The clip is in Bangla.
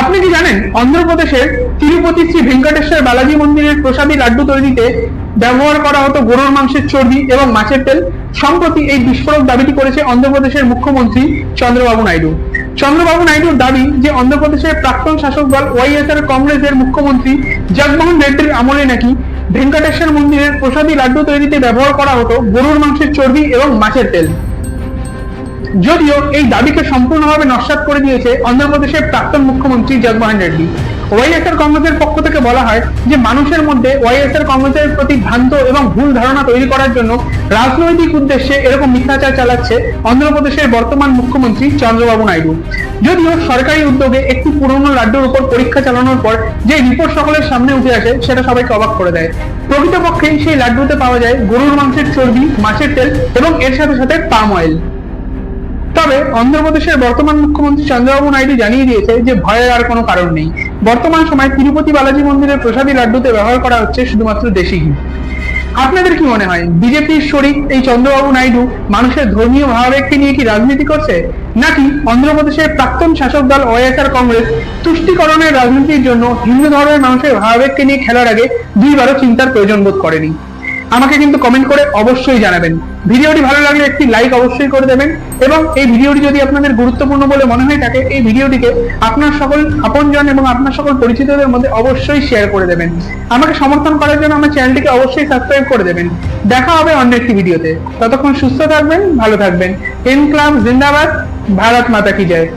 আপনি কি জানেন অন্ধ্রপ্রদেশের তিরুপতি শ্রী ভেঙ্কটেশ্বর বালাজি মন্দিরের প্রসাদী লাড্ডু তৈরিতে ব্যবহার করা হতো গরুর মাংসের চর্বি এবং মাছের তেল। সম্প্রতি এই বিস্ফোরক দাবিটি করেছে অন্ধ্রপ্রদেশের মুখ্যমন্ত্রী চন্দ্রবাবু নাইডু। চন্দ্রবাবু নাইডুর দাবি যে অন্ধ্রপ্রদেশের প্রাক্তন শাসক দল ওয়াইএসআর কংগ্রেসের মুখ্যমন্ত্রী জগমোহন রেড্ডির আমলে নাকি ভেঙ্কটেশ্বর মন্দিরের প্রসাদী লাড্ডু তৈরিতে ব্যবহার করা হতো গরুর মাংসের চর্বি এবং মাছের তেল। যদিও এই দাবিকে সম্পূর্ণভাবে নস্যাৎ করে দিয়েছে অন্ধ্রপ্রদেশের প্রাক্তন মুখ্যমন্ত্রী জগমোহন রেড্ডি। ওয়াইএসআর কংগ্রেসের পক্ষ থেকে বলা হয় যে মানুষের মধ্যে ওয়াইএসআর কংগ্রেসের প্রতি ভ্রান্ত এবং ভুল ধারণা তৈরি করার জন্য রাজনৈতিক উদ্দেশ্যে এরকম মিথ্যাচার চালাচ্ছে অন্ধ্রপ্রদেশের বর্তমান মুখ্যমন্ত্রী চন্দ্রবাবু নাইডু। যদিও সরকারি উদ্যোগে একটি পুরনো লাড্ডুর উপর পরীক্ষা চালানোর পর যে রিপোর্ট সকলের সামনে উঠে আসে সেটা সবাইকে অবাক করে দেয়। প্রকৃতপক্ষে সেই লাড্ডুতে পাওয়া যায় গরুর মাংসের চর্বি, মাছের তেল এবং এর সাথে সাথে পাম অয়েল তবে অন্ধ্রপ্রদেশের বর্তমান মুখ্যমন্ত্রী চন্দ্রবাবু নাইডু জানিয়ে দিয়েছে যে ভয়ের আর কোনো কারণ নেই। বর্তমান সময় তিরুপতি বালাজি মন্দিরের প্রসাদী লাড্ডুতে ব্যবহার করা হচ্ছে শুধুমাত্র দেশি ঘি। আপনাদের কি মনে হয় বিজেপির শরিক এই চন্দ্রবাবু নাইডু মানুষের ধর্মীয় ভাবাবেগকে নিয়ে কি রাজনীতি করছে? নাকি অন্ধ্রপ্রদেশের প্রাক্তন শাসক দল ওয়াইএসআর কংগ্রেস তুষ্টিকরণের রাজনীতির জন্য হিন্দু ধর্মের মানুষের ভাবাবেগকে নিয়ে খেলার আগে দুইবারও চিন্তার প্রয়োজন বোধ করেনি? আমাকে কিন্তু কমেন্ট করে অবশ্যই জানাবেন। ভিডিওটি ভালো লাগলে একটি লাইক অবশ্যই করে দেবেন এবং এই ভিডিওটি যদি আপনাদের গুরুত্বপূর্ণ বলে মনে হয় থাকে, এই ভিডিওটিকে আপনার সকল আপনজন এবং আপনার সকল পরিচিতদের মধ্যে অবশ্যই শেয়ার করে দেবেন। আমাকে সমর্থন করার জন্য আমার চ্যানেলটিকে অবশ্যই সাবস্ক্রাইব করে দেবেন। দেখা হবে অন্য একটি ভিডিওতে। ততক্ষণ সুস্থ থাকবেন, ভালো থাকবেন। এন ক্লাব জিন্দাবাদ ভারত মাতা কি জয়